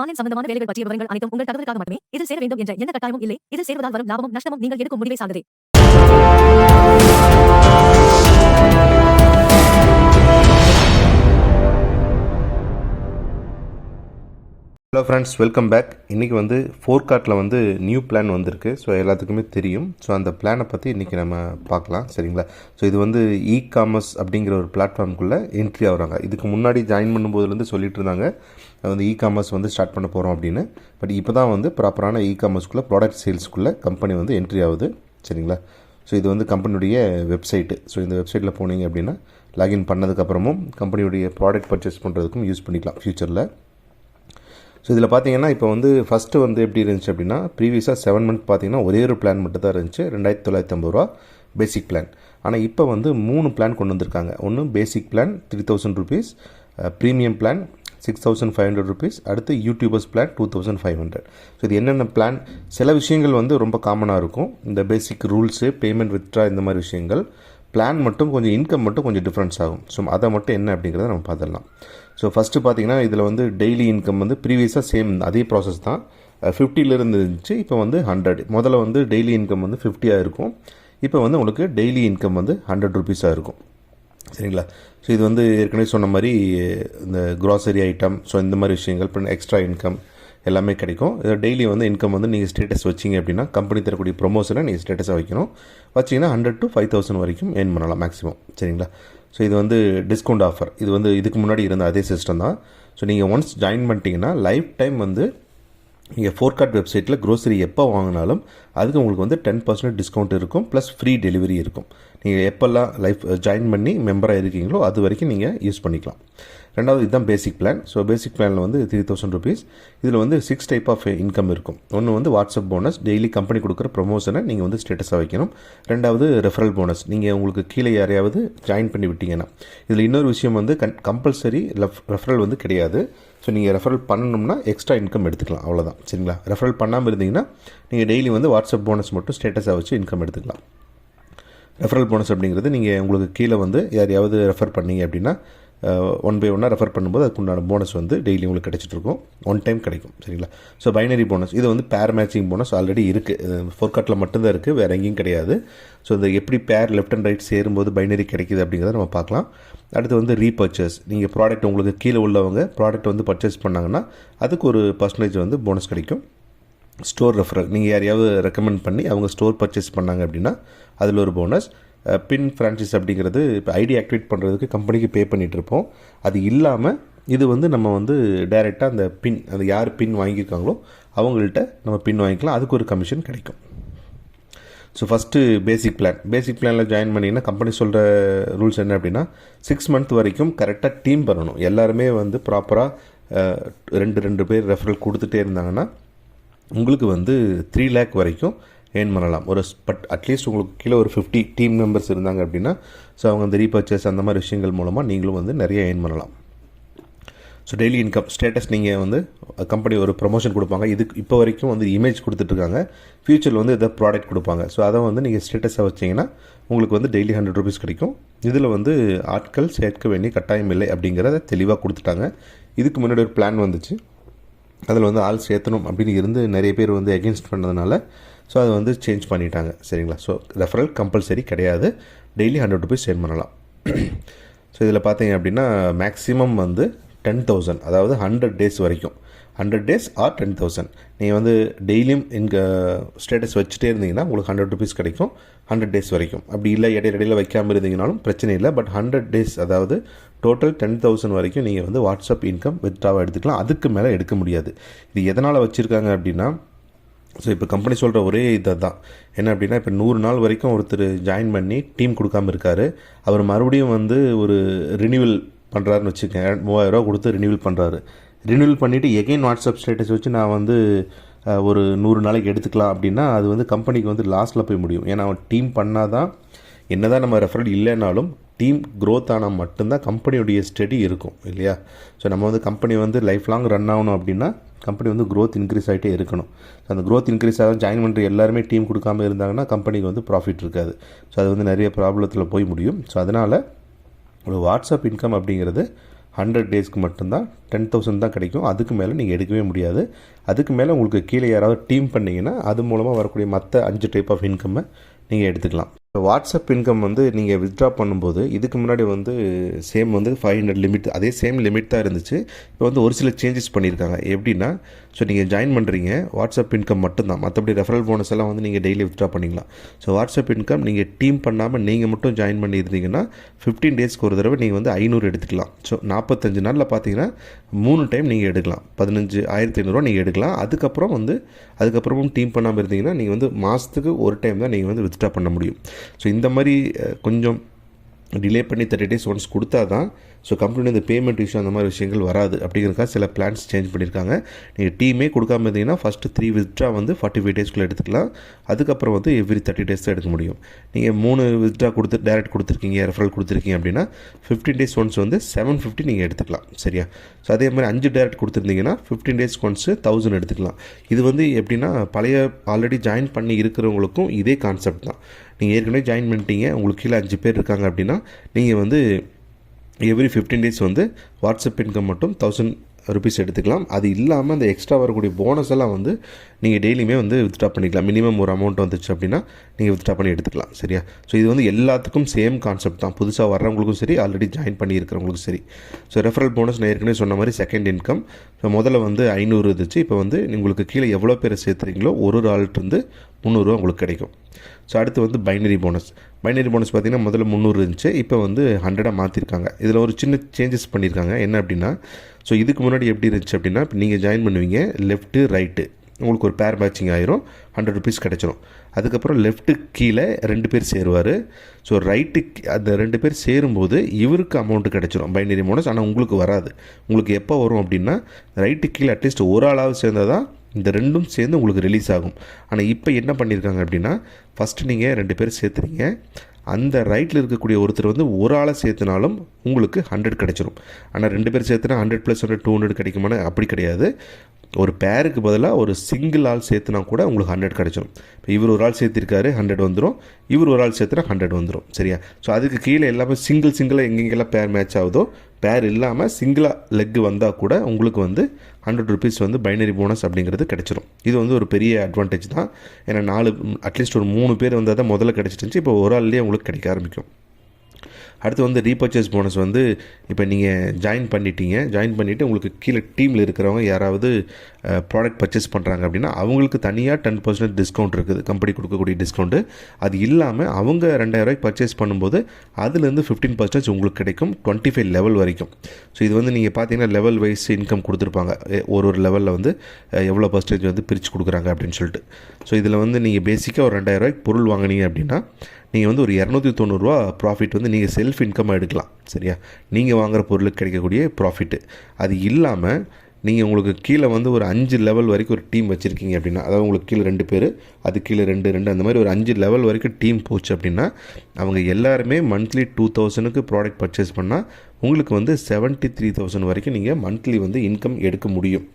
Online சம்பந்தமான வேலைகள் பற்றிய விவரங்கள் அனைத்தும் உங்கள் தகவலுக்காக மட்டுமே. இதில் சேர வேண்டும் என்ற எந்த கட்டாயமும் இல்லை. இதில் சேர்வதால் வரும் லாபமும் நஷ்டமும் நீங்கள் எடுக்கும் முடிவை சார்ந்தது ஹலோ ஃப்ரெண்ட்ஸ் வெல்கம் பேக் இன்றைக்கி வந்து ஃபோர்கார்ட்டில் வந்து நியூ பிளான் வந்திருக்கு. ஸோ எல்லாத்துக்குமே தெரியும். ஸோ அந்த பிளானை பற்றி இன்றைக்கி நம்ம பார்க்கலாம். சரிங்களா? ஸோ இது வந்து இ காமர்ஸ் அப்படிங்கிற ஒரு பிளாட்ஃபார்முக்குள்ளே என்ட்ரி ஆகுறாங்க. இதுக்கு முன்னாடி ஜாயின் பண்ணும்போதுலேருந்து சொல்லிட்டு இருந்தாங்க. வந்து இ காமர்ஸ் வந்து ஸ்டார்ட் பண்ண போகிறோம் அப்படின்னு. பட் இப்போ தான் வந்து ப்ராப்பரான இ காமர்ஸ்க்குள்ளே ப்ராடக்ட் சேல்ஸ்க்குள்ளே கம்பெனி வந்து என்ட்ரி ஆகுது. சரிங்களா? ஸோ இது வந்து கம்பெனியுடைய வெப்சைட்டு ஸோ இந்த வெப்சைட்டில் போனீங்க அப்படின்னா லாகின் பண்ணதுக்கப்புறமும் கம்பெனியுடைய ப்ராடக்ட் பர்ச்சேஸ் பண்ணுறதுக்கும் யூஸ் பண்ணிக்கலாம் ஃப்யூச்சரில் ஸோ இதில் பார்த்தீங்கன்னா இப்போ வந்து ஃபஸ்ட்டு வந்து எப்படி இருந்துச்சு அப்படின்னா ப்ரீவியஸாக செவன் மந்த் பார்த்தீங்கன்னா ஒரே ஒரு பிளான் மட்டும் தான் இருந்துச்சு. ரெண்டாயிரத்தி தொள்ளாயிரத்தி ஐம்பது ரூபா பேசிக் பிளான் ஆனால் இப்போ வந்து மூணு பிளான் கொண்டு வந்திருக்காங்க. ஒன்று basic plan three thousand rupees premium plan six thousand five hundred rupees அடுத்து YouTubers plan two thousand five hundred so இது என்னென்ன பிளான் சில விஷயங்கள் வந்து ரொம்ப காமனாக இருக்கும். இந்த பேசிக் ரூல்ஸு பேமெண்ட் வித்ட்ரா இந்த மாதிரி விஷயங்கள். பிளான் மட்டும் கொஞ்சம் இன்கம் மட்டும் கொஞ்சம் டிஃப்ரென்ஸ் ஆகும். ஸோ அதை மட்டும் என்ன அப்படிங்கிறத நம்ம பார்த்துடலாம். ஸோ ஃபஸ்ட்டு பார்த்தீங்கன்னா இதில் வந்து டெய்லி இன்கம் வந்து ப்ரீவியஸாக சேம் அதே ப்ராசஸ் தான். ஃபிஃப்டிலேருந்து இருந்துச்சு இப்போ வந்து ஹண்ட்ரட் முதல்ல வந்து டெய்லி இன்கம் வந்து ஃபிஃப்டியாக இருக்கும். இப்போ வந்து உங்களுக்கு டெய்லி இன்கம் வந்து ஹண்ட்ரட் ருபீஸாக இருக்கும். சரிங்களா? ஸோ இது வந்து ஏற்கனவே சொன்ன மாதிரி இந்த க்ராசரி ஐட்டம் ஸோ இந்த மாதிரி விஷயங்கள் அப்புறம் எக்ஸ்ட்ரா இன்கம் எல்லாமே கிடைக்கும். இதை டெய்லி வந்து இன்கம் வந்து நீங்கள் ஸ்டேட்டஸ் வச்சிங்க அப்படின்னா கம்பெனி தரக்கூடிய ப்ரொமோஷனை நீங்கள் ஸ்டேட்டஸாக வைக்கணும். வச்சிங்கன்னா ஹண்ட்ரட் டு ஃபைவ் தௌசண்ட் வரைக்கும் ஏர்ன் பண்ணலாம் மேக்ஸிமம் சரிங்களா? ஸோ இது வந்து டிஸ்கவுண்ட் ஆஃபர் இது வந்து இதுக்கு முன்னாடி இருந்த அதே சிஸ்டம் தான். ஸோ நீங்கள் ஒன்ஸ் ஜாயின் பண்ணிட்டீங்கன்னா லைஃப் டைம் வந்து நீங்கள் ஃபோர்கார்ட் வெப்சைட்டில் க்ரோசரி எப்போ வாங்கினாலும் அதுக்கு உங்களுக்கு வந்து டென் பர்சன்ட் டிஸ்கவுண்ட் இருக்கும் ப்ளஸ் ஃப்ரீ டெலிவரி இருக்கும். நீங்கள் எப்போல்லாம் லைஃப் ஜாயின் பண்ணி மெம்பராக இருக்கீங்களோ அது வரைக்கும் நீங்கள் யூஸ் பண்ணிக்கலாம். ரெண்டாவது இதுதான் பேசிக் பிளான் ஸோ பேசிக் பிளானில் வந்து த்ரீ தௌசண்ட் ருபீஸ் இதில் வந்து சிக்ஸ் டைப் ஆஃப் இன்கம் இருக்கும். ஒன்று வந்து வாட்ஸ்அப் போனஸ் டெய்லி கம்பெனி கொடுக்குற ப்ரொமோஷனை நீங்கள் வந்து ஸ்டேட்டஸாக வைக்கணும். ரெண்டாவது ரெஃபரல் போனஸ் நீங்கள் உங்களுக்கு கீழே யாரையாவது ஜாயின் பண்ணி விட்டீங்கன்னா. இதில் இன்னொரு விஷயம் வந்து கன் கம்பல்சரி ரெஃபரல் வந்து கிடையாது. ஸோ நீங்கள் ரெஃபரல் பண்ணணும்னா எக்ஸ்ட்ரா இன்கம் எடுத்துக்கலாம். அவ்வளோதான் சரிங்களா? ரெஃபரல் பண்ணாமல் இருந்தீங்கன்னா நீங்கள் டெய்லி வந்து வாட்ஸ்அப் போனஸ் மட்டும் ஸ்டேட்டஸாக வச்சு இன்கம் எடுத்துக்கலாம். ரெஃபரல் போனஸ் அப்படிங்கிறது நீங்கள் உங்களுக்கு கீழே வந்து யாரையாவது ரெஃபர் பண்ணீங்க அப்படின்னா ஒன் பை ஒன்னாக ரெஃபர் பண்ணும்போது அதுக்குண்டான போனஸ் வந்து டெய்லி உங்களுக்கு கிடச்சிட்ருக்கும் ஒன் டைம் கிடைக்கும் சரிங்களா? ஸோ பைனரி போனஸ் இது வந்து பேர் மேட்சிங் போனஸ் ஆல்ரெடி இருக்குது ஃபோர்காட்டில் மட்டும்தான் இருக்குது வேறு எங்கேயும் கிடையாது. ஸோ இந்த எப்படி பேர் லெஃப்ட் அண்ட் ரைட் சேரும்போது பைனரி கிடைக்குது அப்படிங்கிறத நம்ம பார்க்கலாம். அடுத்து வந்து ரீபர்ச்சேஸ் நீங்கள் ப்ராடக்ட் உங்களுக்கு கீழே உள்ளவங்க ப்ராடக்ட் வந்து பர்ச்சேஸ் பண்ணாங்கன்னா அதுக்கு ஒரு பர்சன்டேஜ் வந்து போனஸ் கிடைக்கும். ஸ்டோர் ரெஃபரல் நீங்கள் யாரையாவது ரெக்கமெண்ட் பண்ணி அவங்க ஸ்டோர் பர்ச்சேஸ் பண்ணாங்க அப்படின்னா அதில் ஒரு போனஸ் பின் ஃப்ரான்ச்சைஸ் அப்படிங்கிறது இப்போ ஐடி ஆக்டிவேட் பண்ணுறதுக்கு கம்பெனிக்கு பே பண்ணிகிட்டு இருப்போம். அது இல்லாமல் இது வந்து நம்ம வந்து டைரெக்டாக அந்த பின் அந்த யார் பின் வாங்கியிருக்காங்களோ அவங்கள்ட்ட நம்ம பின் வாங்கிக்கலாம். அதுக்கு ஒரு கமிஷன் கிடைக்கும். So first basic plan basic பிளானில் ஜாயின் பண்ணிங்கன்னா கம்பெனி சொல்கிற ரூல்ஸ் என்ன அப்படின்னா சிக்ஸ் மந்த் வரைக்கும் கரெக்டாக டீம் பண்ணணும். எல்லாருமே வந்து ப்ராப்பராக ரெண்டு ரெண்டு பேர் ரெஃபரல் கொடுத்துட்டே இருந்தாங்கன்னா உங்களுக்கு வந்து த்ரீ லேக் வரைக்கும் ஏர்ன் பண்ணலாம். ஒரு பட் அட்லீஸ்ட் உங்களுக்கு கீழே ஒரு ஃபிஃப்டி டீம் மெம்பர்ஸ் இருந்தாங்க அப்படின்னா ஸோ அவங்க அந்த ரீபர்ச்சேஸ் அந்த மாதிரி விஷயங்கள் மூலமாக நீங்களும் வந்து நிறைய ஏர்ன் பண்ணலாம். ஸோ டெய்லி இன்கம் ஸ்டேட்டஸ் நீங்கள் வந்து கம்பெனி ஒரு ப்ரொமோஷன் கொடுப்பாங்க. இதுக்கு இப்போ வரைக்கும் வந்து இமேஜ் கொடுத்துட்ருக்காங்க ஃப்யூச்சரில் வந்து எதாவது ப்ராடக்ட் கொடுப்பாங்க. ஸோ அதை வந்து நீங்கள் ஸ்டேட்டஸை வச்சிங்கன்னா உங்களுக்கு வந்து டெய்லி ஹண்ட்ரட் ருபீஸ் கிடைக்கும். இதில் வந்து ஆட்கள் சேர்க்க வேண்டிய கட்டாயம் இல்லை அப்படிங்கிறத தெளிவாக கொடுத்துட்டாங்க. இதுக்கு முன்னாடி ஒரு பிளான் வந்துச்சு. அதில் வந்து ஆள் சேர்த்தணும் அப்படின்னு இருந்து நிறைய பேர் வந்து எகென்ஸ்ட் பண்ணதுனால ஸோ அதை வந்து சேஞ்ச் பண்ணிட்டாங்க. சரிங்களா? ஸோ ரெஃபரல் கம்பல்சரி கிடையாது. டெய்லி ஹண்ட்ரட் ருபீஸ் சேன் பண்ணலாம். ஸோ இதில் பார்த்தீங்க அப்படின்னா மேக்ஸிமம் வந்து டென் தௌசண்ட் அதாவது ஹண்ட்ரட் டேஸ் வரைக்கும். Hundred days or ten thousand நீங்கள் வந்து டெய்லியும் இங்கே ஸ்டேட்டஸ் வச்சுட்டே இருந்தீங்கன்னா உங்களுக்கு ஹண்ட்ரட் ருபீஸ் கிடைக்கும் ஹண்ட்ரட் டேஸ் வரைக்கும். அப்படி இல்லை இடையில இடையில வைக்காமல் இருந்தீங்கனாலும் பிரச்சனை இல்லை. பட் ஹண்ட்ரட் டேஸ் அதாவது டோட்டல் டென் தௌசண்ட் வரைக்கும் நீங்கள் வந்து வாட்ஸ்அப் இன்கம் வித்ட்ராவாக எடுத்துக்கலாம். அதுக்கு மேலே எடுக்க முடியாது. இது எதனால் வச்சுருக்காங்க அப்படின்னா ஸோ இப்போ கம்பெனி சொல்கிற ஒரே இதை தான் என்ன அப்படின்னா இப்போ நூறு நாள் வரைக்கும் ஒருத்தர் ஜாயின் பண்ணி டீம் கொடுக்காம இருக்கார். அவர் மறுபடியும் வந்து ஒரு ரினியூவல் பண்ணுறாருன்னு வச்சுக்கோங்க. மூவாயிரரூவா கொடுத்து ரினியூவல் பண்ணுறாரு ரினியூல் பண்ணிவிட்டு எகெயின் வாட்ஸ்அப் ஸ்டேட்டஸ் வச்சு நான் வந்து ஒரு நூறு நாளைக்கு எடுத்துக்கலாம் அப்படின்னா அது வந்து கம்பெனிக்கு வந்து லாஸ்ட்டில் போய் முடியும். ஏன்னா அவன் டீம் பண்ணால் தான் என்ன தான் நம்ம ரெஃபரல் இல்லைனாலும் டீம் க்ரோத் ஆனால் மட்டும்தான் கம்பெனியுடைய ஸ்டடி இருக்கும் இல்லையா? ஸோ நம்ம வந்து கம்பெனி வந்து லைஃப் லாங் ரன் ஆகணும் அப்படின்னா கம்பெனி வந்து க்ரோத் இன்க்ரீஸ் ஆகிட்டே இருக்கணும். ஸோ அந்த க்ரோத் இன்க்ரீஸ் ஆக ஜாயின் பண்ணுற எல்லாருமே டீம் கொடுக்காம இருந்தாங்கன்னா கம்பெனிக்கு வந்து ப்ராஃபிட் இருக்காது. ஸோ அது வந்து நிறைய ப்ராப்ளத்தில் போய் முடியும். ஸோ அதனால் ஒரு வாட்ஸ்அப் இன்கம் அப்படிங்கிறது ஹண்ட்ரட் டேஸ்க்கு மட்டும்தான் டென் தௌசண்ட் தான் கிடைக்கும். அதுக்கு மேலே நீங்கள் எடுக்கவே முடியாது. அதுக்கு மேலே உங்களுக்கு கீழே யாராவது டீம் பண்ணிங்கன்னா அது மூலமாக வரக்கூடிய மற்ற அஞ்சு டைப் ஆஃப் இன்கம்மை நீங்கள் எடுத்துக்கலாம். வாட்ஸ்அப் இன்கம் வந்து நீங்கள் வித்ட்ரா பண்ணும்போது இதுக்கு முன்னாடி வந்து சேம் வந்து ஃபைவ் ஹண்ட்ரட் லிமிட் அதே சேம் லிமிட் தான் இருந்துச்சு. இப்போ வந்து ஒரு சில சேஞ்சஸ் பண்ணியிருக்காங்க. எப்படின்னா ஸோ நீங்கள் ஜாயின் பண்ணுறீங்க வாட்ஸ்அப் இன்கம் மட்டும்தான். மற்றபடி ரெஃபரல் போனஸ் எல்லாம் வந்து நீங்கள் டெய்லி வித்ட்ரா பண்ணிக்கலாம். ஸோ வாட்ஸ்அப் இன்கம் நீங்கள் டீம் பண்ணாமல் நீங்கள் மட்டும் ஜாயின் பண்ணியிருந்தீங்கன்னா ஃபிஃப்டீன் டேஸ்க்கு ஒரு தடவை நீங்கள் வந்து ஐநூறு எடுத்துக்கலாம். ஸோ நாற்பத்தஞ்சு நாளில் பார்த்தீங்கன்னா மூணு டைம் நீங்கள் எடுக்கலாம். பதினஞ்சு ஆயிரத்தி ஐநூறுரூவா நீங்கள் எடுக்கலாம். அதுக்கப்புறம் வந்து அதுக்கப்புறமும் டீம் பண்ணாமல் இருந்தீங்கன்னா நீங்கள் வந்து மாதத்துக்கு ஒரு டைம் தான் நீங்கள் வந்து வித்ட்ரா பண்ண முடியும். ஸோ இந்த மாதிரி கொஞ்சம் டிலே பண்ணி தேர்ட்டி டேஸ் ஒன்ஸ் கொடுத்தா தான் ஸோ கம்பெனி இந்த பேமெண்ட் இஷ்யூ அந்த மாதிரி விஷயங்கள் வராது அப்படிங்கிறக்காக சில பிளான்ஸ் சேஞ்ச் பண்ணியிருக்காங்க. நீங்கள் டீமே கொடுக்காம இருந்தீங்கன்னா ஃபஸ்ட்டு த்ரீ வித்ட்ரா வந்து ஃபார்ட்டி ஃபைவ் டேஸ்க்குள்ளே எடுத்துக்கலாம். அதுக்கப்புறம் வந்து எவ்ரி தேர்ட்டி டேஸ் தான் எடுக்க முடியும். நீங்கள் மூணு வித்ட்ரா கொடுத்து டேரக்ட் கொடுத்துருக்கீங்க ரெஃபரல் கொடுத்துருக்கீங்க அப்படின்னா ஃபிஃப்டீன் டேஸ் ஒன்ஸ் வந்து செவன் ஃபிஃப்டி நீங்கள் எடுத்துக்கலாம். சரியா? ஸோ அதே மாதிரி அஞ்சு டேரக்ட் கொடுத்துருந்தீங்கன்னா ஃபிஃப்டீன் டேஸ் ஒன்ஸ் தௌசண்ட் எடுத்துக்கலாம். இது வந்து எப்படின்னா பழைய ஆல்ரெடி ஜாயின் பண்ணி இருக்கிறவங்களுக்கும் இதே கான்செப்ட் தான். நீங்கள் ஏற்கனவே ஜாயின் பண்ணிட்டீங்க. உங்களுக்கு கீழே அஞ்சு பேர் இருக்காங்க அப்படின்னா நீங்கள் வந்து எவ்ரி ஃபிஃப்டீன் டேஸ் வந்து வாட்ஸ்அப் இன்கம் மட்டும் தௌசண்ட் ருபீஸ் எடுத்துக்கலாம். அது இல்லாமல் அந்த எக்ஸ்ட்ரா வரக்கூடிய போனஸ் எல்லாம் வந்து நீங்கள் டெய்லியுமே வந்து வித்ட்ரா பண்ணிக்கலாம். மினிமம் ஒரு அமௌண்ட் வந்துச்சு அப்படின்னா நீங்கள் வித்ட்ரா பண்ணி எடுத்துக்கலாம். சரியா? ஸோ இது வந்து எல்லாத்துக்கும் சேம் கான்செப்ட் தான். புதுசாக வர்றவங்களுக்கும் சரி ஆல்ரெடி ஜாயின் பண்ணியிருக்கிறவங்களுக்கும் சரி. ஸோ ரெஃபரல் போனஸ் நான் ஏற்கனவே சொன்ன மாதிரி செகண்ட் இன்கம் ஸோ முதல்ல வந்து ஐநூறு இருந்துச்சு. இப்போ வந்து உங்களுக்கு கீழே எவ்வளோ பேர் சேர்த்துறீங்களோ ஒரு ஒரு ஆள்கிட்டருந்து முந்நூறுரூவா உங்களுக்கு கிடைக்கும். ஸோ அடுத்து வந்து பைனரி போனஸ் பைனரி போனஸ் பார்த்தீங்கன்னா முதல்ல முந்நூறு இருந்துச்சு. இப்போ வந்து ஹண்ட்ரடாக மாற்றிருக்காங்க இதில் ஒரு சின்ன சேஞ்சஸ் பண்ணியிருக்காங்க என்ன அப்படின்னா ஸோ இதுக்கு முன்னாடி எப்படி இருந்துச்சு அப்படின்னா இப்போ நீங்கள் ஜாயின் பண்ணுவீங்க லெஃப்ட்டு ரைட்டு உங்களுக்கு ஒரு பேர் மேட்சிங் ஆயிரும். ஹண்ட்ரட் ருபீஸ் கிடச்சிரும். அதுக்கப்புறம் லெஃப்ட்டு கீழே ரெண்டு பேர் சேருவார். ஸோ ரைட்டு அந்த ரெண்டு பேர் சேரும்போது இவருக்கு அமௌண்ட்டு கிடச்சிரும். பைனரி போனஸ் ஆனால் உங்களுக்கு வராது. உங்களுக்கு எப்போ வரும் அப்படின்னா ரைட்டு கீழே அட்லீஸ்ட் ஒரு ஆளாவது சேர்ந்தால் தான் இந்த ரெண்டும் சேர்ந்து உங்களுக்கு ரிலீஸ் ஆகும். ஆனால் இப்போ என்ன பண்ணியிருக்காங்க அப்படின்னா ஃபஸ்ட்டு நீங்கள் ரெண்டு பேர் சேர்த்துறீங்க. அந்த ரைட்டில் இருக்கக்கூடிய ஒருத்தர் வந்து ஒரு ஆளை சேர்த்துனாலும் உங்களுக்கு ஹண்ட்ரட் கிடைச்சிரும். ஆனால் ரெண்டு பேர் சேர்த்துனா hundred plus hundred two hundred கிடைக்குமானு அப்படி கிடையாது. ஒரு பேருக்கு பதிலாக ஒரு சிங்கிள் ஆள் சேர்த்துனா கூட உங்களுக்கு ஹண்ட்ரட் கிடைச்சிரும். இப்போ இவர் ஒரு ஆள் சேர்த்திருக்காரு ஹண்ட்ரட் வந்துடும் இவர் ஒரு ஆள் சேர்த்துனா ஹண்ட்ரட் வந்துடும் சரியா? ஸோ அதுக்கு கீழே எல்லாமே சிங்கிள் சிங்கிளாக எங்கெங்கெல்லாம் பேர் மேட்ச் ஆகுதோ பேர் இல்லாமல் சிங்கிளாக லெக் வந்தால் கூட உங்களுக்கு வந்து ஹண்ட்ரட் ருபீஸ் வந்து பைனரி போனஸ் அப்படிங்கிறது கிடச்சிரும். இது வந்து ஒரு பெரிய அட்வான்டேஜ் தான். ஏன்னா நாலு அட்லீஸ்ட் ஒரு மூணு பேர் வந்தால் தான் முதல்ல கிடச்சிட்டு இப்போ ஒரு ஆள்லேயே உங்களுக்கு கிடைக்க ஆரம்பிக்கும். அடுத்து வந்து ரீபர்ச்சேஸ் போனஸ் வந்து இப்போ நீங்கள் ஜாயின் பண்ணிட்டீங்க. ஜாயின் பண்ணிவிட்டு உங்களுக்கு கீழே டீமில் இருக்கிறவங்க யாராவது ப்ராடக்ட் பர்ச்சேஸ் பண்ணுறாங்க அப்படின்னா அவங்களுக்கு தனியாக டென் பர்சன்ட் டிஸ்கவுண்ட் இருக்குது. கம்பெனி கொடுக்கக்கூடிய டிஸ்கவுண்ட்டு அது இல்லாமல் அவங்க ரெண்டாயிரூவாய்க்கு பர்ச்சேஸ் பண்ணும்போது அதுலேருந்து ஃபிஃப்டீன் பர்சன்டேஜ் உங்களுக்கு கிடைக்கும் டுவெண்ட்டி ஃபைவ் லெவல் வரைக்கும். ஸோ இது வந்து நீங்கள் பார்த்தீங்கன்னா லெவல் வைஸ் இன்கம் கொடுத்துருப்பாங்க. ஒரு ஒரு லெவலில் வந்து எவ்வளோ பர்சன்டேஜ் வந்து பிரித்து கொடுக்குறாங்க அப்படின்னு சொல்லிட்டு. ஸோ இதில் வந்து நீங்கள் பேசிக்காக ஒரு ரெண்டாயிரூவாய்க்கு பொருள் வாங்குனீங்க அப்படின்னா நீங்கள் வந்து ஒரு இரநூத்தி தொண்ணூறுரூவா ப்ராஃபிட் வந்து நீங்கள் செல்ஃப் இன்கமாக எடுக்கலாம் சரியா? நீங்கள் வாங்குகிற பொருளுக்கு கிடைக்கக்கூடிய ப்ராஃபிட்டு அது இல்லாமல் நீங்கள் உங்களுக்கு கீழே வந்து ஒரு அஞ்சு லெவல் வரைக்கும் ஒரு டீம் வச்சுருக்கீங்க அப்படின்னா அதாவது உங்களுக்கு கீழே ரெண்டு பேர் அது கீழே ரெண்டு ரெண்டு அந்த மாதிரி ஒரு அஞ்சு லெவல் வரைக்கும் டீம் போச்சு அப்படின்னா அவங்க எல்லாருமே மந்த்லி டூ தௌசண்ட்க்கு ப்ராடக்ட் பர்ச்சேஸ் பண்ணால் உங்களுக்கு வந்து செவன்ட்டி த்ரீ தௌசண்ட் வரைக்கும் நீங்கள் மந்த்லி வந்து இன்கம் எடுக்க முடியும்.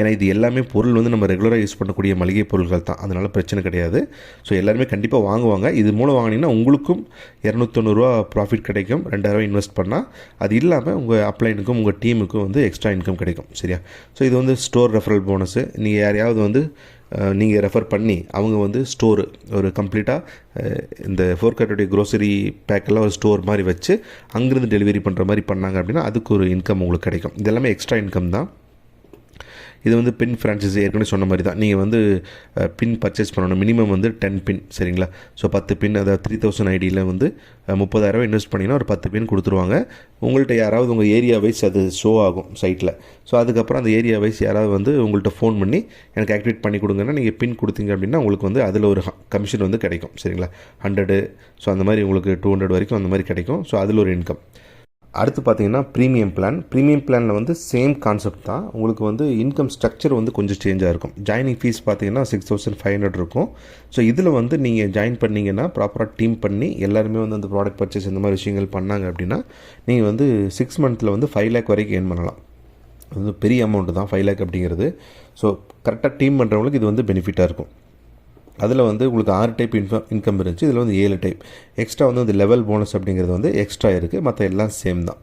ஏன்னா இது எல்லாமே பொருள் வந்து நம்ம ரெகுலராக யூஸ் பண்ணக்கூடிய மளிகை பொருட்கள் தான். அதனால் பிரச்சனை கிடையாது. ஸோ எல்லாருமே கண்டிப்பாக வாங்குவாங்க. இது மூலம் வாங்கினீங்கன்னா உங்களுக்கும் இரநூத்தொண்ணூறுரூவா ப்ராஃபிட் கிடைக்கும். ரெண்டாயிரம் இன்வெஸ்ட் பண்ணால் அது இல்லாமல் உங்கள் அப்ளைனுக்கும் உங்கள் டீமுக்கும் வந்து எக்ஸ்ட்ரா இன்கம் கிடைக்கும். சரியா? ஸோ இது வந்து ஸ்டோர் ரெஃபரல் போனஸு நீங்கள் யாரையாவது வந்து நீங்கள் ரெஃபர் பண்ணி அவங்க வந்து ஸ்டோரு ஒரு கம்ப்ளீட்டாக இந்த ஃபோர்கட்டோடைய க்ரோசரி பேக்கெல்லாம் ஒரு ஸ்டோர் மாதிரி வச்சு அங்கேருந்து டெலிவரி பண்ணுற மாதிரி பண்ணாங்க அப்படின்னா அதுக்கு ஒரு இன்கம் உங்களுக்கு கிடைக்கும். இதெல்லாமே எக்ஸ்ட்ரா இன்கம் தான். இது வந்து பின் ஃப்ரான்ச்சைஸி ஏற்கனவே சொன்ன மாதிரி தான். நீங்கள் வந்து பின் பர்ச்சேஸ் பண்ணணும். மினிமம் வந்து டென் பின் சரிங்களா? ஸோ பத்து பின் அதாவது த்ரீ தௌசண்ட் ஐடியில் வந்து முப்பதாயிரம் இன்வெஸ்ட் பண்ணிங்கன்னா ஒரு பத்து பின் கொடுத்துருவாங்க. உங்கள்கிட்ட யாராவது உங்கள் ஏரியா வைஸ் அது ஷோ ஆகும் சைட்டில் ஸோ அதுக்கப்புறம் அந்த ஏரியா வைஸ் யாராவது வந்து உங்கள்கிட்ட ஃபோன் பண்ணி எனக்கு ஆக்டிவேட் பண்ணி கொடுங்கன்னா நீங்கள் பின் கொடுத்தீங்க அப்படின்னா உங்களுக்கு வந்து அதில் ஒரு கமிஷன் வந்து கிடைக்கும் சரிங்களா? ஹண்ட்ரடு ஸோ அந்த மாதிரி உங்களுக்கு டூ ஹண்ட்ரட் வரைக்கும் அந்த மாதிரி கிடைக்கும். ஸோ அதில் ஒரு இன்கம் அடுத்து பார்த்தீங்கன்னா ப்ரீமியம் பிளான் ப்ரீமியம் பிளானில் வந்து சேம் கான்செப்ட் தான். உங்களுக்கு வந்து இன்கம் ஸ்ட்ரக்சர் வந்து கொஞ்சம் சேஞ்சாக இருக்கும் ஜாயினிங் ஃபீஸ் பார்த்தீங்கன்னா சிக்ஸ் தௌசண்ட் ஃபைவ் ஹண்ட்ரட் இருக்கும். ஸோ இதில் வந்து நீங்கள் ஜாயின் பண்ணிங்கன்னா ப்ராப்பராக டீம் பண்ணி எல்லாருமே வந்து அந்த ப்ராடக்ட் பர்ச்சேஸ் இந்த மாதிரி விஷயங்கள் பண்ணாங்க அப்படின்னா நீங்கள் வந்து சிக்ஸ் மந்த்தில் வந்து ஃபைவ் லேக் வரைக்கும் ஏர்ன் பண்ணலாம். அது வந்து பெரிய அமௌண்ட்டு தான். ஃபைவ் லேக் அப்படிங்கிறது. ஸோ கரெக்டாக டீம் பண்ணுறவங்களுக்கு இது வந்து பெனிஃபிட்டாக இருக்கும். அதில் வந்து உங்களுக்கு ஆறு டைப் இன்கம் இன்கம் இருந்துச்சு. இதில் வந்து ஏழு டைப் எக்ஸ்ட்ரா வந்து இந்த லெவல் போனஸ் அப்படிங்கிறது வந்து எக்ஸ்ட்ரா இருக்குது மற்ற எல்லாம் சேம் தான்.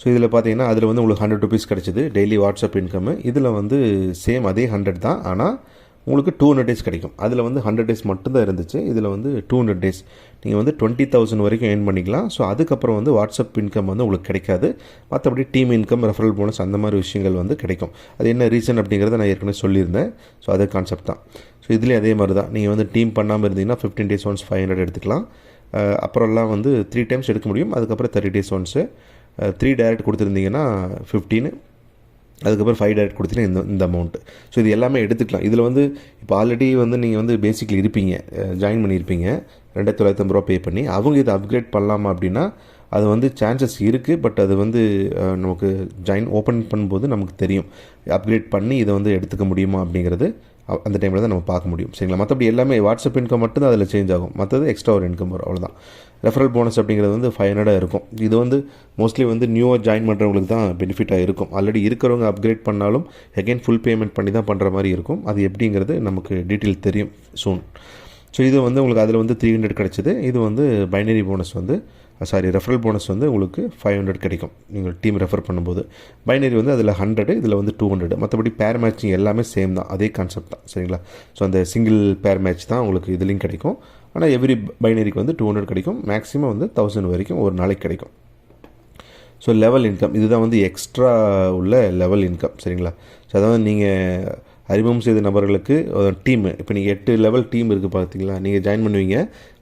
ஸோ இதில் பார்த்தீங்கன்னா அதில் வந்து உங்களுக்கு ஹண்ட்ரட் ருபீஸ் கிடச்சிது. டெய்லி வாட்ஸ்அப் இன்கம்மு இதில் வந்து சேம் அதே ஹண்ட்ரட் தான். ஆனால் உங்களுக்கு டூ ஹண்ட்ரட் டேஸ் கிடைக்கும். அதில் வந்து ஹண்ட்ரட் டேஸ் மட்டும்தான் இருந்துச்சு. இதில் வந்து டூ ஹண்ட்ரட் டேஸ் நீங்கள் வந்து டுவெண்ட்டி தௌசண்ட் வரைக்கும் ஏர்ன் பண்ணிக்கலாம். ஸோ அதுக்கப்புறம் வந்து வாட்ஸ்அப் இன்கம் வந்து உங்களுக்கு கிடைக்காது. மற்றபடி டீம் இன்கம் ரெஃபரல் போனஸ் அந்த மாதிரி விஷயங்கள் வந்து கிடைக்கும். அது என்ன ரீசன் அப்படிங்கிறத நான் ஏற்கனவே சொல்லியிருந்தேன். ஸோ அது கான்செப்ட் தான். ஸோ இதுலேயும் அதே மாதிரி தான் நீங்கள் வந்து டீம் பண்ணாமல் இருந்தீங்கன்னா fifteen days once five hundred எடுத்துக்கலாம். அப்புறம்லாம் வந்து த்ரீ டைம்ஸ் எடுக்க முடியும். அதுக்கப்புறம் thirty days once three direct கொடுத்துருந்தீங்கன்னா fifteen அதுக்கப்புறம் ஃபைவ் டேரக்ட் கொடுத்தீங்கன்னா இந்த இந்த அமௌண்ட்டு ஸோ இது எல்லாமே எடுத்துக்கலாம். இதில் வந்து இப்போ ஆல்ரெடி வந்து நீங்கள் வந்து பேசிக்கலி இருப்பீங்க. ஜாயின் பண்ணியிருப்பீங்க. ரெண்டாயிரத்தி தொள்ளாயிரத்தி ரூபா பே பண்ணி. அவங்க இதை அப்கிரேட் பண்ணலாமா அப்படின்னா அது வந்து சான்சஸ் இருக்குது பட் அது வந்து நமக்கு ஜாயின் ஓப்பன் பண்ணும்போது நமக்கு தெரியும். அப்கிரேட் பண்ணி இதை வந்து எடுத்துக்க முடியுமா அப்படிங்கிறது. அந்த டைமில் தான் நம்ம பார்க்க முடியும். சரிங்களா? மற்றபடி எல்லாமே வாட்ஸ்அப் இன்கம் மட்டும் தான் அதில் சேஞ்ச் ஆகும். மற்றது எக்ஸ்ட்ரா ஒரு இன்கம் வரும். அவ்வளோதான் ரெஃபரல் போனஸ் அப்படிங்கிறது வந்து ஃபைவ் ஹண்ட்ரடாக இருக்கும். இது வந்து மோஸ்ட்லி வந்து நியூவாக ஜாயின் பண்ணுறவங்களுக்கு தான் பெனிஃபிட்டாக இருக்கும். ஆல்ரெடி இருக்கிறவங்க அப்கிரேட் பண்ணாலும் அகைன் ஃபுல் பேமெண்ட் பண்ணி தான் பண்ணுற மாதிரி இருக்கும். அது எப்படிங்கிறது நமக்கு டீட்டெயில் தெரியும் சூன் ஸோ இது வந்து உங்களுக்கு அதில் வந்து த்ரீ ஹண்ட்ரட் கிடச்சிது. இது வந்து பைனரி போனஸ் வந்து சாரி ரெஃபரல் போனஸ் வந்து உங்களுக்கு ஃபைவ் ஹண்ட்ரட் கிடைக்கும். நீங்கள் டீம் ரெஃபர் பண்ணும்போது. பைனரி வந்து அதில் ஹண்ட்ரடு இதில் வந்து டூ ஹண்ட்ரட் மற்றபடி பேர் மேட்சிங் எல்லாமே சேம் தான். அதே கான்செப்ட் தான். சரிங்களா? ஸோ அந்த சிங்கிள் பேர் மேட்ச் தான் உங்களுக்கு இதுலேயும் கிடைக்கும். ஆனால் எவ்ரி பைனரிக்கு வந்து டூ ஹண்ட்ரட் கிடைக்கும். மேக்ஸிமம் வந்து தௌசண்ட் வரைக்கும் ஒரு நாளைக்கு கிடைக்கும். ஸோ லெவல் இன்கம் இதுதான் வந்து எக்ஸ்ட்ரா உள்ள லெவல் இன்கம் சரிங்களா? ஸோ அதாவது நீங்கள் அறிமுகம் செய்த நபர்களுக்கு டீம் இப்போ நீங்கள் எட்டு லெவல் டீம் இருக்குது பார்த்தீங்களா நீங்கள் ஜாயின் பண்ணுவீங்க.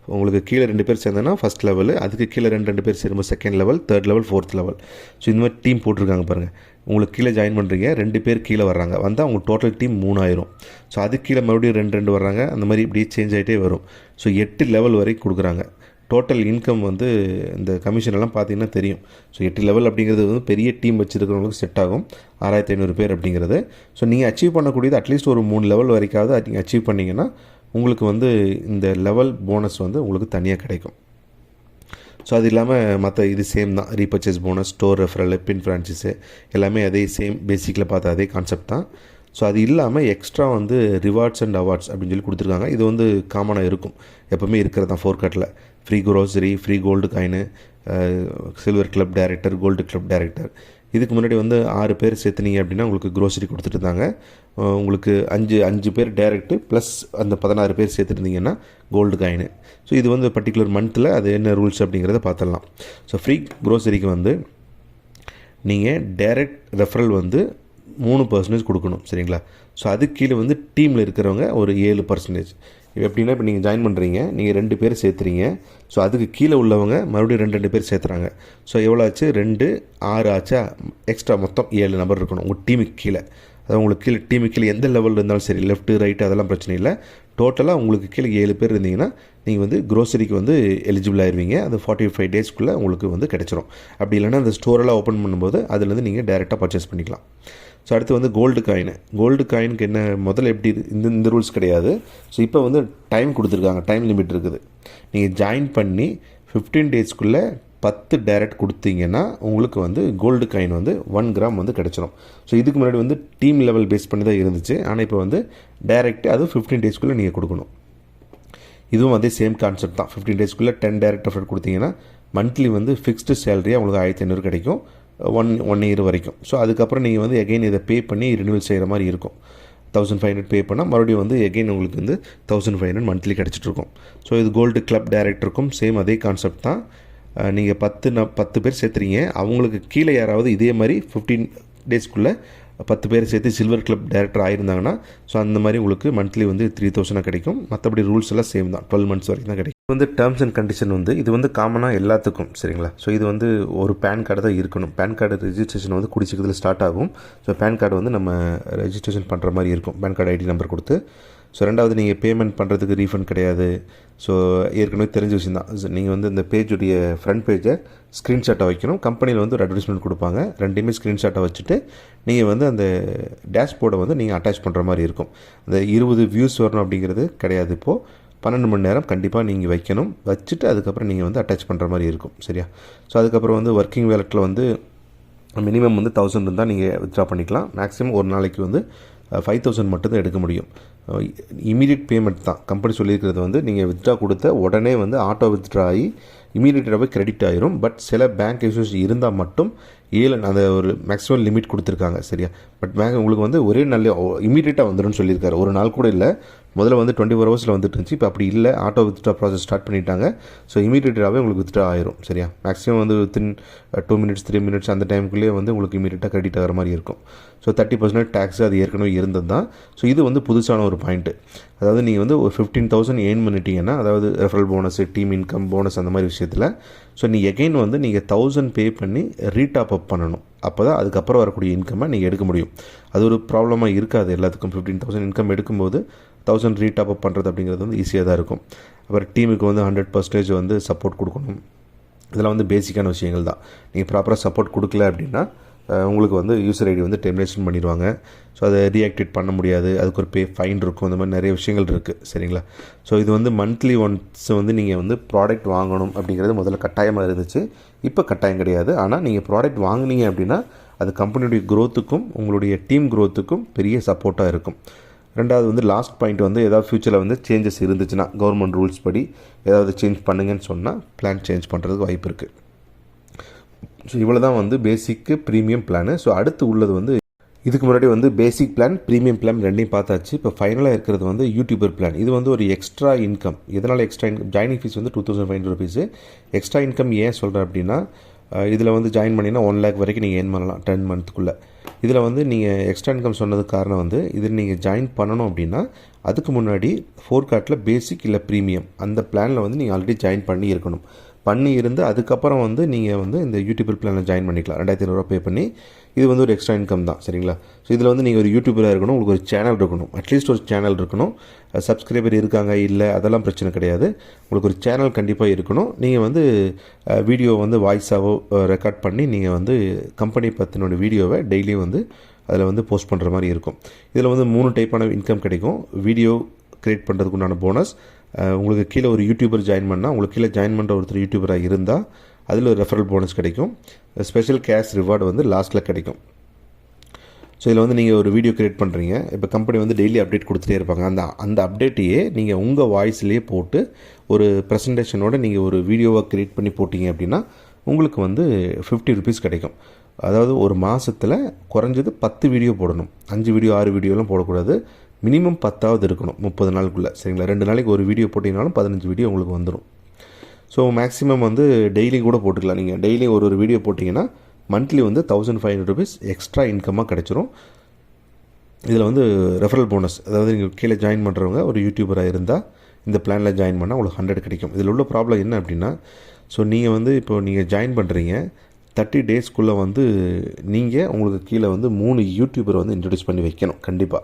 உங்களுக்கு கீழே ரெண்டு பேர் சேர்ந்தனா ஃபஸ்ட் லெவல் அதுக்கு கீழே ரெண்டு ரெண்டு பேர் சேரும்போது second level third level fourth level so இந்த மாதிரி டீம் போட்டிருக்காங்க பாருங்கள் உங்களுக்கு கீழே ஜாயின் பண்ணுறீங்க ரெண்டு பேர் கீழே வர்றாங்க. வந்தால் உங்கள் டோட்டல் டீம் மூணாயிரம். ஸோ அதுக்கு கீழே மறுபடியும் ரெண்டு ரெண்டு வர்றாங்க. அந்த மாதிரி இப்படியே சேஞ்ச் ஆகிட்டே வரும். ஸோ எட்டு லெவல் வரைக்கும் கொடுக்குறாங்க. டோட்டல் இன்கம் வந்து இந்த கமிஷன் எல்லாம் பார்த்தீங்கன்னா தெரியும். ஸோ எட்டு லெவல் அப்படிங்கிறது வந்து பெரிய டீம் வச்சுருக்கிறவங்களுக்கு செட் ஆகும். ஆறாயிரத்தி ஐநூறு பேர் அப்படிங்கிறது. ஸோ நீங்கள் அச்சீவ் பண்ணக்கூடியது அட்லீஸ்ட் ஒரு மூணு லெவல் வரைக்காவது நீங்கள் அச்சீவ் பண்ணிங்கன்னா உங்களுக்கு வந்து இந்த லெவல் போனஸ் வந்து உங்களுக்கு தனியாக கிடைக்கும். ஸோ அது இல்லாமல் மற்ற இது சேம் தான். Repurchase bonus store referral pin franchise எல்லாமே அதே சேம் பேசிக்கில் பார்த்த அதே கான்செப்ட் தான். ஸோ அது இல்லாமல் எக்ஸ்ட்ரா வந்து ரிவார்ட்ஸ் அண்ட் அவார்ட்ஸ் அப்படின்னு சொல்லி கொடுத்துருக்காங்க. இது வந்து காமனாக இருக்கும். எப்போவுமே இருக்கிறது தான் ஃபோர் கட்டில் free grocery free gold coin silver club director gold club director இதுக்கு முன்னாடி வந்து ஆறு பேர் சேர்த்துனீங்க அப்படின்னா உங்களுக்கு க்ரோசரி கொடுத்துட்டு இருந்தாங்க உங்களுக்கு அஞ்சு அஞ்சு பேர் டேரெக்ட்டு ப்ளஸ் அந்த பதினாறு பேர் சேர்த்துருந்தீங்கன்னா கோல்டு காயினு ஸோ இது வந்து பர்டிகுலர் மந்த்தில் அது என்ன ரூல்ஸ் அப்படிங்கிறத பார்த்துடலாம். ஸோ ஃப்ரீ க்ரோசரிக்கு வந்து நீங்கள் டைரக்ட் ரெஃபரல் வந்து மூணு பர்சன்டேஜ் கொடுக்கணும் சரிங்களா? ஸோ அதுக்கு கீழே வந்து டீமில் இருக்கிறவங்க ஒரு ஏழு பர்சன்டேஜ் எப்படின்னா இப்போ நீங்கள் ஜாயின் பண்ணுறீங்க நீங்கள் ரெண்டு பேர் சேர்த்துறீங்க. ஸோ அதுக்கு கீழே உள்ளவங்க மறுபடியும் ரெண்டு ரெண்டு பேர் சேர்த்துறாங்க. ஸோ எவ்வளோ ஆச்சு? ரெண்டு ஆறு ஆச்சா? எக்ஸ்ட்ரா மொத்தம் ஏழு நபர் இருக்கணும் உங்கள் டீமுக்கு கீழே. அதாவது உங்களுக்கு கீழே டீமுக்கு கீழே எந்த லெவலில் இருந்தாலும் சரி லெஃப்ட்டு ரைட்டு அதெல்லாம் பிரச்சனை இல்லை. டோட்டலாக உங்களுக்கு கீழே ஏழு பேர் இருந்தீங்கன்னா நீங்கள் வந்து க்ரோசரிக்கு வந்து எலிஜிபிள் ஆயிருவீங்க. அது ஃபார்ட்டி ஃபைவ் டேஸ்க்குள்ளே உங்களுக்கு வந்து கிடைச்சிரும். அப்படி இல்லைன்னா அந்த ஸ்டோரெல்லாம் ஓப்பன் பண்ணும்போது அதுலேருந்து நீங்கள் டேரெக்டாக பர்ச்சேஸ் பண்ணிக்கலாம். ஸோ அடுத்து வந்து கோல்டு காயின் கோல்டு காயினுக்கு என்ன முதல்ல எப்படி இந்த இந்த ரூல்ஸ் கிடையாது. ஸோ இப்போ வந்து டைம் கொடுத்துருக்காங்க டைம் லிமிட் இருக்குது. நீங்கள் ஜாயின் பண்ணி ஃபிஃப்டீன் டேஸ்க்குள்ளே பத்து டேரக்ட் கொடுத்தீங்கன்னா உங்களுக்கு வந்து கோல்டு காயின் வந்து ஒன் கிராம் வந்து கிடச்சிரும். ஸோ இதுக்கு முன்னாடி வந்து டீம் லெவல் பேஸ் பண்ணி தான் இருந்துச்சு. ஆனால் இப்போ வந்து டைரக்ட் அதுவும் ஃபிஃப்டீன் டேஸ்க்குள்ளே நீங்கள் கொடுக்கணும். இதுவும் அதே சேம் கான்செப்ட் தான். ஃபிஃப்டீன் டேஸ்க்குள்ளே டென் டேரக்ட் எஃபர்ட் கொடுத்தீங்கன்னா மந்த்லி வந்து ஃபிக்ஸ்டு சேலரியாக உங்களுக்கு ஆயிரத்தி ஐநூறு கிடைக்கும். ஒன் ஒன் இயர் வரைக்கும். ஸோ அதுக்கப்புறம் நீங்கள் வந்து எகைன் இதை பே பண்ணி ரினியூவல் செய்கிற மாதிரி இருக்கும். தௌசண்ட் ஃபைவ் ஹண்ட்ரட் பே பண்ணால் மறுபடியும் வந்து எகைன் உங்களுக்கு வந்து தௌசண்ட் ஃபைவ் ஹண்ட்ரட் மந்த்லி கிடச்சிட்ருக்கும். ஸோ இது கோல்டு கிளப் டேரக்டருக்கும் சேம் அதே கான்செப்ட் தான். நீங்கள் பத்து ந பத்து பேர் சேர்த்துறீங்க. அவங்களுக்கு கீழே யாராவது இதே மாதிரி ஃபிஃப்டீன் டேஸ்க்குள்ளே பத்து பேர் சேர்த்து சில்வர் கிளப் டேரக்டர் ஆயிருந்தாங்கன்னா ஸோ அந்த மாதிரி உங்களுக்கு மந்த்லி வந்து த்ரீ தௌசண்டாக கிடைக்கும். மற்றபடி ரூல்ஸ் எல்லாம் சேம் தான். டுவெல் மந்த்ஸ் வரைக்கும் தான் கிடைக்கும். வந்து டேர்ம்ஸ் அண்ட் கண்டிஷன் வந்து இது வந்து காமனாக எல்லாத்துக்கும் சரிங்களா? ஸோ இது வந்து ஒரு பேன் கார்டு தான் இருக்கணும். பேன் கார்டு ரெஜிஸ்ட்ரேஷன் வந்து குடிச்சிக்கிறதுல ஸ்டார்ட் ஆகும். ஸோ பேன் கார்டு வந்து நம்ம ரெஜிஸ்ட்ரேஷன் பண்ணுற மாதிரி இருக்கும். பேன் கார்டு ஐடி நம்பர் கொடுத்து. ஸோ ரெண்டாவது நீங்கள் பேமெண்ட் பண்ணுறதுக்கு ரீஃபண்ட் கிடையாது. ஸோ ஏற்கனவே தெரிஞ்ச விஷயம் தான். நீங்கள் வந்து இந்த பேஜுடைய ஃப்ரண்ட் பேஜை ஸ்க்ரீன்ஷாட்டாக வைக்கணும். கம்பெனியில் வந்து ஒரு அட்வர்டைஸ்மெண்ட் கொடுப்பாங்க. ரெண்டையுமே ஸ்க்ரீன்ஷாட்டாக வச்சுட்டு நீங்கள் வந்து அந்த டேஷ்போர்டை வந்து நீங்கள் அட்டாச் பண்ணுற மாதிரி இருக்கும். அந்த இருபது வியூஸ் வரணும் அப்படிங்கிறது கிடையாது இப்போது பன்னெண்டு மணி நேரம் கண்டிப்பாக நீங்கள் வைக்கணும். வச்சுட்டு அதுக்கப்புறம் நீங்கள் வந்து அட்டாச் பண்ணுற மாதிரி இருக்கும். சரியா? ஸோ அதுக்கப்புறம் வந்து ஒர்க்கிங் வேலட்டில் வந்து மினிமம் வந்து தௌசண்ட் இருந்தால் நீங்கள் வித்ட்ரா பண்ணிக்கலாம். மேக்ஸிமம் ஒரு நாளைக்கு வந்து ஃபைவ் தௌசண்ட் மட்டும்தான் எடுக்க முடியும். இமீடியட் பேமெண்ட் தான். கம்பெனி சொல்லியிருக்கிறது வந்து நீங்கள் வித்ட்ரா கொடுத்த உடனே வந்து ஆட்டோ வித்ட்ரா ஆகி இமீடியட்டாகவே கிரெடிட் ஆயிரும். பட் சில பேங்க் இஷ்யூஸ் இருந்தால் மட்டும் ஏழு அந்த ஒரு மேக்ஸிமம் லிமிட் கொடுத்துருக்காங்க சரியா? பட் மே உங்களுக்கு வந்து ஒரே நாள் இமீடியட்டாக வந்துடும் சொல்லியிருக்காரு. ஒரு நாள் கூட இல்லை. முதல்ல வந்து டுவெண்ட்டி ஃபோர் ஹவர்ஸில் வந்துட்டு இருந்துச்சு. இப்போ அப்படி இல்லை. ஆட்டோ வித்ட்ரா ப்ராசஸ் ஸ்டார்ட் பண்ணிட்டாங்க. ஸோ இமீடியட்டாகவே உங்களுக்கு வித்ட்ரா ஆயிரும் சரியா? மேக்ஸிமம் வந்து within two minutes three minutes அந்த டைமுக்குள்ளேயே வந்து உங்களுக்கு இமீடியட்டாக கிரெடிட் ஆகிற மாதிரி இருக்கும். ஸோ தேர்ட்டி பர்சன்ட் டேக்ஸ் அது ஏற்கனவே இருந்தது தான். ஸோ இது வந்து புதுசான ஒரு பாயிண்ட்டு அதாவது நீங்கள் வந்து ஒரு ஃபிஃப்டீன் தௌசண்ட் ஏர்ன் பண்ணிட்டீங்கன்னா அதாவது referral bonus team income bonus அந்த மாதிரி விஷயத்தில் ஸோ நீ எகைன் வந்து நீங்கள் தௌசண்ட் பே பண்ணி ரீடாப் அப் பண்ணணும். அப்போ தான் அதுக்கப்புறம் வரக்கூடிய இன்கம்மை நீங்கள் எடுக்க முடியும். அது ஒரு ப்ராப்ளமாக இருக்காது எல்லாத்துக்கும். ஃபிஃப்டீன் தௌசண்ட் இன்கம் எடுக்கும்போது தௌசண்ட் ரீடாப் அப் பண்ணுறது அப்படிங்கிறது வந்து ஈஸியாக தான் இருக்கும். அப்புறம் டீமுக்கு வந்து ஹண்ட்ரட் பர்சன்டேஜ் வந்து சப்போர்ட் கொடுக்கணும். இதெல்லாம் வந்து பேசிக்கான விஷயங்கள் தான். நீங்கள் ப்ராப்பராக சப்போர்ட் கொடுக்கல அப்படின்னா உங்களுக்கு வந்து யூசர் ஐடி வந்து டெர்மினேஷன் பண்ணிடுவாங்க ஸோ அதை ரீஆக்டிவேட் பண்ண முடியாது. அதுக்கு ஒரு பே ஃபைன் இருக்கும். இந்த மாதிரி நிறைய விஷயங்கள் இருக்குது சரிங்களா? ஸோ இது வந்து மந்த்லி ஒன்ஸ் வந்து நீங்கள் வந்து ப்ராடக்ட் வாங்கணும் அப்படிங்கிறது முதல்ல கட்டாயமாக இருந்துச்சு. இப்போ கட்டாயம் கிடையாது. ஆனால் நீங்கள் ப்ராடக்ட் வாங்குனீங்க அப்படின்னா அது கம்பெனியுடைய க்ரோத்துக்கும் உங்களுடைய டீம் க்ரோத்துக்கும் பெரிய சப்போர்ட்டாக இருக்கும். ரெண்டாவது வந்து லாஸ்ட் பாயிண்ட் வந்து ஏதாவது ஃப்யூச்சரில் வந்து சேஞ்சஸ் இருந்துச்சுன்னா கவர்மெண்ட் ரூல்ஸ் படி ஏதாவது சேஞ்ச் பண்ணுங்கன்னு சொன்னால் பிளான் சேஞ்ச் பண்ணுறதுக்கு வாய்ப்பு இருக்குது ஸோ இவ்வளோ தான் வந்து பேசிக்கு ப்ரீமியம் பிளானு ஸோ அடுத்து உள்ளது வந்து இதுக்கு முன்னாடி வந்து பேசிக் பிளான் ப்ரீமியம் பிளான் ரெண்டையும் பார்த்தாச்சு. இப்போ ஃபைனலாக இருக்கிறது வந்து யூடியூபர் பிளான் இது வந்து ஒரு எக்ஸ்ட்ரா இன்கம் எதனால் எக்ஸ்ட்ரா இன்கம் ஜாயினிங் ஃபீஸ் வந்து two thousand five hundred rupees extra income ஏன் சொல்கிறேன் அப்படின்னா இதில் வந்து ஜாயின் பண்ணிங்கன்னா ஒன் லேக் வரைக்கும் நீங்கள் ஏர்ன் பண்ணலாம் டென் மந்த்துக்குள்ளே இதில் வந்து நீங்கள் எக்ஸ்ட்ரா இன்கம் சொன்னதுக்கு காரணம் வந்து இதில் நீங்கள் ஜாயின் பண்ணணும் அப்படின்னா அதுக்கு முன்னாடி ஃபோர் கார்ட்டில் பேசிக் இல்லை ப்ரீமியம் அந்த பிளானில் வந்து நீங்கள் ஆல்ரெடி ஜாயின் பண்ணி இருக்கணும். பண்ணி இருந்து அதுக்கப்புறம் வந்து நீங்கள் வந்து இந்த யூடியூபர் பிளானில் ஜாயின் பண்ணிக்கலாம். ரெண்டாயிரத்தி ஐநூறுரூவா பே பண்ணி இது வந்து ஒரு எக்ஸ்ட்ரா இன்கம் தான் சரிங்களா? ஸோ இதில் வந்து நீங்கள் ஒரு யூடியூபராக இருக்கணும் உங்களுக்கு ஒரு சேனல் இருக்கணும். அட்லீஸ்ட் ஒரு சேனல் இருக்கணும். சப்ஸ்கிரைபர் இருக்காங்க இல்லை அதெல்லாம் பிரச்சனை கிடையாது. உங்களுக்கு ஒரு சேனல் கண்டிப்பாக இருக்கணும். நீங்கள் வந்து வீடியோ வந்து வாய்ஸாகவோ ரெக்கார்ட் பண்ணி நீங்கள் வந்து கம்பெனி பற்றினோட வீடியோவை டெய்லியும் வந்து அதில் வந்து போஸ்ட் பண்ணுற மாதிரி இருக்கும். இதில் வந்து மூணு டைப்பான இன்கம் கிடைக்கும். வீடியோ கிரியேட் பண்ணுறதுக்கு உண்டான போனஸ் உங்களுக்கு கீழே ஒரு யூடியூபர் ஜாயின் பண்ணால் உங்களுக்கு கீழே ஜாயின் பண்ணுற ஒருத்தர் யூடியூபராக இருந்தால் அதில் ஒரு ரெஃபரல் போனஸ் கிடைக்கும். ஸ்பெஷல் கேஷ் ரிவார்டு வந்து லாஸ்ட்டில் கிடைக்கும். ஸோ இதில் வந்து நீங்கள் ஒரு வீடியோ கிரியேட் பண்ணுறீங்க இப்போ கம்பெனி வந்து டெய்லி அப்டேட் கொடுத்துட்டே இருப்பாங்க. அந்த அந்த அப்டேட்டையே நீங்கள் உங்கள் வாய்ஸ்லேயே போட்டு ஒரு ப்ரெசன்டேஷனோட நீங்கள் ஒரு வீடியோவாக கிரியேட் பண்ணி போட்டிங்க அப்படின்னா உங்களுக்கு வந்து ஃபிஃப்டி ருபீஸ் கிடைக்கும். அதாவது ஒரு மாதத்தில் குறைஞ்சது பத்து வீடியோ போடணும். அஞ்சு வீடியோ ஆறு வீடியோலாம் போடக்கூடாது. மினிமம் பத்தாவது இருக்கணும் முப்பது நாளுக்குள்ளே. சரிங்களா? ரெண்டு நாளைக்கு ஒரு வீடியோ போட்டிங்கனாலும் பதினஞ்சு வீடியோ உங்களுக்கு வந்துடும் ஸோ மேக்ஸிமம் வந்து டெய்லி கூட போட்டுக்கலாம். நீங்கள் டெய்லி ஒரு ஒரு வீடியோ போட்டிங்கன்னா மந்த்லி வந்து thousand five hundred rupees extra இன்கமாக கிடச்சிரும். இதில் வந்து ரெஃபரல் போனஸ் அதாவது நீங்கள் கீழே ஜாயின் பண்ணுறவங்க ஒரு யூடியூபராக இருந்தால் இந்த பிளானில் ஜாயின் பண்ணால் உங்களுக்கு ஹண்ட்ரட் கிடைக்கும். இதில் உள்ள ப்ராப்ளம் என்ன அப்படின்னா ஸோ நீங்கள் வந்து இப்போ நீங்கள் ஜாயின் பண்ணுறீங்க தேர்ட்டி டேஸ்க்குள்ளே வந்து நீங்கள் உங்களுக்கு கீழே வந்து மூணு யூடியூபர் வந்து இன்ட்ரடியூஸ் பண்ணி வைக்கணும். கண்டிப்பாக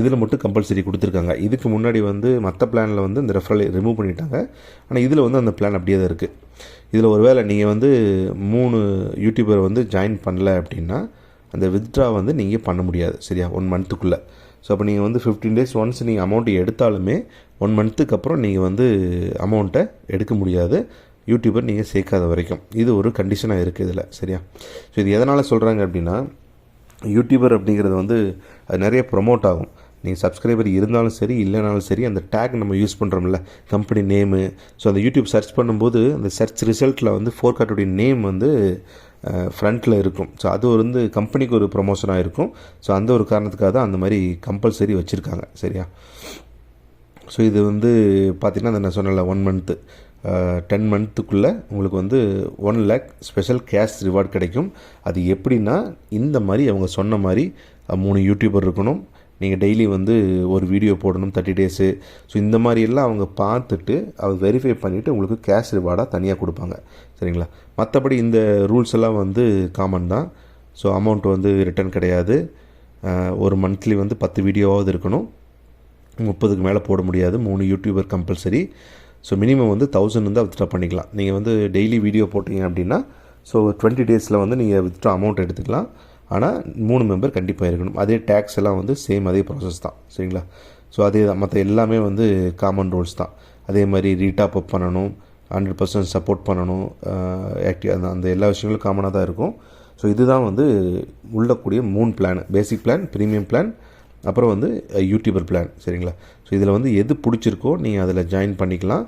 இதில் மட்டும் கம்பல்சரி கொடுத்துருக்காங்க. இதுக்கு முன்னாடி வந்து மற்ற பிளானில் வந்து இந்த ரெஃபரலை ரிமூவ் பண்ணிட்டாங்க. ஆனால் இதில் வந்து அந்த பிளான் அப்படியே தான் இருக்குது இதில் ஒருவேளை நீங்கள் வந்து மூணு யூடியூபர் வந்து ஜாயின் பண்ணல அப்படின்னா அந்த வித்ட்ரா வந்து நீங்கள் பண்ண முடியாது. சரியா? ஒன் மந்த்துக்குள்ளே ஸோ அப்போ நீங்கள் வந்து ஃபிஃப்டீன் டேஸ் ஒன்ஸ் நீங்கள் அமௌண்ட்டு எடுத்தாலுமே ஒன் மந்த்துக்கு அப்புறம் நீங்கள் வந்து அமௌண்ட்டை எடுக்க முடியாது. யூடியூபர் நீங்கள் சேர்க்காத வரைக்கும். இது ஒரு கண்டிஷனாக இருக்குது இதில் சரியா? ஸோ இது எதனால் சொல்கிறாங்க அப்படின்னா யூடியூபர் அப்படிங்கிறது வந்து அது நிறைய ப்ரொமோட் ஆகும். நீங்கள் சப்ஸ்கிரைபர் இருந்தாலும் சரி இல்லைனாலும் சரி அந்த டேக் நம்ம யூஸ் பண்ணுறோம்ல கம்பெனி நேமு ஸோ அந்த யூடியூப் சர்ச் பண்ணும்போது அந்த சர்ச் ரிசல்ட்டில் வந்து ஃபோர்கார்ட்டுடைய நேம் வந்து ஃப்ரண்ட்டில் இருக்கும். ஸோ அது வந்து கம்பெனிக்கு ஒரு ப்ரொமோஷனாக இருக்கும். ஸோ அந்த ஒரு காரணத்துக்காக தான் அந்த மாதிரி கம்பல்சரி வச்சுருக்காங்க சரியா? ஸோ இது வந்து பார்த்திங்கன்னா அந்த நான் சொன்னல ஒன் மந்த்து டென் மந்த்துக்குள்ளே உங்களுக்கு வந்து one lakh special cash reward கிடைக்கும். அது எப்படின்னா இந்த மாதிரி அவங்க சொன்ன மாதிரி மூணு யூடியூபர் இருக்கணும். நீங்கள் டெய்லி வந்து ஒரு வீடியோ போடணும் தேர்ட்டி டேஸு ஸோ இந்த மாதிரியெல்லாம் அவங்க பார்த்துட்டு அவங்க வெரிஃபை பண்ணிவிட்டு உங்களுக்கு கேஷ் ரிவார்டாக தனியாக கொடுப்பாங்க. சரிங்களா? மற்றபடி இந்த ரூல்ஸ் எல்லாம் வந்து காமன் தான். ஸோ அமௌண்ட் வந்து ரிட்டர்ன் கிடையாது. ஒரு மந்த்லி வந்து பத்து வீடியோவாவது இருக்கணும். முப்பதுக்கு மேலே போட முடியாது. மூணு யூடியூபர் கம்பல்சரி ஸோ மினிமம் வந்து தௌசண்ட் வந்து வித்ட்ரா பண்ணிக்கலாம். நீங்கள் வந்து டெய்லி வீடியோ போட்டீங்க அப்படின்னா ஸோ டுவெண்ட்டி டேஸில் வந்து நீங்கள் வித்ட்ரா அமௌண்ட் எடுத்துக்கலாம். ஆனால் மூணு மெம்பர் கண்டிப்பாக இருக்கணும். அதே டேக்ஸ் எல்லாம் வந்து சேம் அதே ப்ராசஸ் தான். சரிங்களா? ஸோ அதே தான். மற்ற எல்லாமே வந்து காமன் ரூல்ஸ் தான். அதே மாதிரி ரீடாப் அப் பண்ணணும் ஹண்ட்ரட் பர்சன்ட் சப்போர்ட் பண்ணணும் ஆக்டிவ் அந்த அந்த எல்லா விஷயங்களும் காமனாக தான் இருக்கும். ஸோ இதுதான் வந்து உள்ளக்கூடிய மூணு plan basic plan premium plan அப்புறம் வந்து யூடியூபர் பிளான் சரிங்களா? ஸோ இதில் வந்து எது பிடிச்சிருக்கோ நீங்கள் அதில் ஜாயின் பண்ணிக்கலாம்.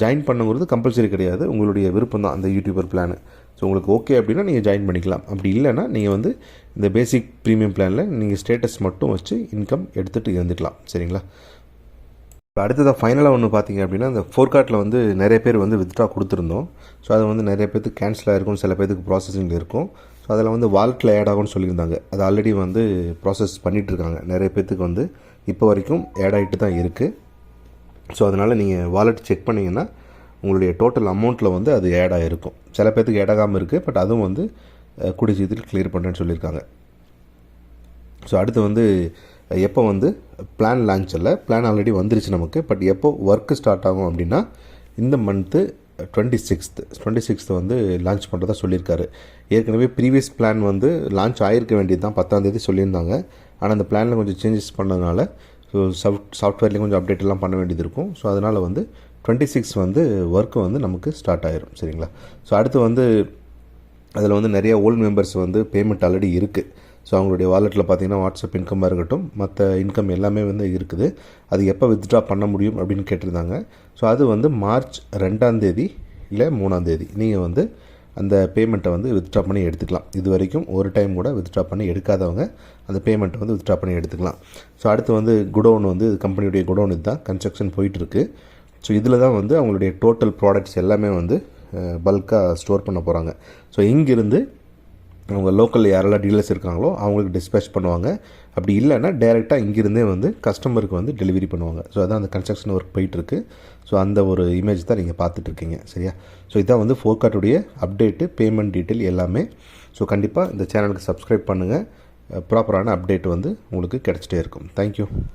ஜாயின் பண்ணுங்கிறது கம்பல்சரி கிடையாது. உங்களுடைய விருப்பம் தான் அந்த யூடியூபர் பிளான் ஸோ உங்களுக்கு ஓகே அப்படின்னா நீங்கள் ஜாயின் பண்ணிக்கலாம். அப்படி இல்லைன்னா நீங்கள் வந்து இந்த பேசிக் ப்ரீமியம் பிளானில் நீங்கள் ஸ்டேட்டஸ் மட்டும் வச்சு இன்கம் எடுத்துகிட்டு இருந்துக்கலாம். சரிங்களா? இப்போ அடுத்ததாக ஃபைனலாக ஒன்று பார்த்தீங்க அப்படின்னா இந்த ஃபோர்கார்ட்டில் வந்து நிறைய பேர் வந்து வித்ட்ரா கொடுத்துருந்தோம். ஸோ அது வந்து நிறைய பேருக்கு கேன்சல் ஆகிருக்கும் சில பேருக்கு ப்ராசஸிங்கில் இருக்கும். ஸோ அதில் வந்து வால்ட்டில் ஆட் ஆகும்னு சொல்லியிருந்தாங்க. அது ஆல்ரெடி வந்து ப்ராசஸ் இருக்காங்க நிறைய பேர்த்துக்கு வந்து இப்போ வரைக்கும் ஆட் ஆகிட்டு தான் இருக்குது ஸோ அதனால் நீங்கள் வாலெட் செக் பண்ணிங்கன்னா உங்களுடைய டோட்டல் அமௌண்ட்டில் வந்து அது ஆட் ஆகிருக்கும் சில பேர்த்துக்கு ஆட் ஆகாமல் இருக்குது பட் அதுவும் வந்து கூடிய சீக்கிரத்தில் கிளியர் பண்ணுறேன்னு சொல்லியிருக்காங்க. ஸோ அடுத்து வந்து எப்போ வந்து பிளான் லான்ச் இல்லை பிளான் ஆல்ரெடி வந்துருச்சு நமக்கு பட் எப்போ ஒர்க்கு ஸ்டார்ட் ஆகும் அப்படின்னா இந்த month twenty sixth twenty sixth வந்து லான்ச் பண்ணுறதா சொல்லியிருக்காரு. ஏற்கனவே ப்ரீவியஸ் பிளான் வந்து லான்ச் ஆகிருக்க வேண்டியது தான் பத்தாந்தேதி சொல்லியிருந்தாங்க. ஆனால் அந்த பிளானில் கொஞ்சம் சேஞ்சஸ் பண்ணதுனால ஸோ சாஃப்ட் சாஃப்ட்வேர்லேயும் கொஞ்சம் அப்டேட் எல்லாம் பண்ண வேண்டியது இருக்கும். ஸோ அதனால் வந்து டுவெண்ட்டி சிக்ஸ் வந்து ஒர்க்கு வந்து நமக்கு ஸ்டார்ட் ஆயிரும் சரிங்களா? ஸோ அடுத்து வந்து அதில் வந்து நிறைய ஓல்டு மெம்பர்ஸ் வந்து பேமெண்ட் ஆல்ரெடி இருக்குது ஸோ அவங்களுடைய வாலெட்டில் பார்த்தீங்கன்னா வாட்ஸ்அப் இன்கம்மாக இருக்கட்டும் மற்ற இன்கம் எல்லாமே வந்து இருக்குது. அது எப்போ வித்ட்ரா பண்ண முடியும் அப்படின்னு கேட்டிருந்தாங்க. ஸோ அது வந்து மார்ச் ரெண்டாந்தேதி இல்லை மூணாந்தேதி நீங்கள் வந்து அந்த பேமெண்ட்டை வந்து வித்ட்ரா பண்ணி எடுத்துக்கலாம். இது வரைக்கும் ஒரு டைம் கூட வித்ட்ரா பண்ணி எடுக்காதவங்க அந்த பேமெண்ட்டை வந்து வித்ட்ரா பண்ணி எடுத்துக்கலாம். ஸோ அடுத்து வந்து குடோன் வந்து கம்பெனியுடைய குடோன் இதுதான் கன்ஸ்ட்ரக்ஷன் போயிட்டுருக்கு. ஸோ இதில் தான் வந்து அவங்களுடைய டோட்டல் ப்ராடக்ட்ஸ் எல்லாமே வந்து பல்காக ஸ்டோர் பண்ண போகிறாங்க ஸோ இங்கிருந்து அவங்க லோக்கலில் யாரெல்லாம் டீலர்ஸ் இருக்காங்களோ அவங்களுக்கு டிஸ்பேச் பண்ணுவாங்க. அப்படி இல்லைன்னா டேரெக்டாக இங்கேருந்தே வந்து கஸ்டமருக்கு வந்து டெலிவரி பண்ணுவாங்க. ஸோ அதான் அந்த கன்ஸ்ட்ரக்ஷன் ஒர்க் போயிட்டுருக்கு. ஸோ அந்த ஒரு இமேஜ் தான் நீங்கள் பார்த்துட்ருக்கீங்க சரியா? ஸோ இதான் வந்து ஃபோர்கார்ட்டுடைய அப்டேட்டு பேமெண்ட் டீட்டெயில் எல்லாமே. ஸோ கண்டிப்பாக இந்த சேனலுக்கு சப்ஸ்கிரைப் பண்ணுங்கள் ப்ராப்பரான அப்டேட் வந்து உங்களுக்கு கிடச்சிட்டே இருக்கும். தேங்க்யூ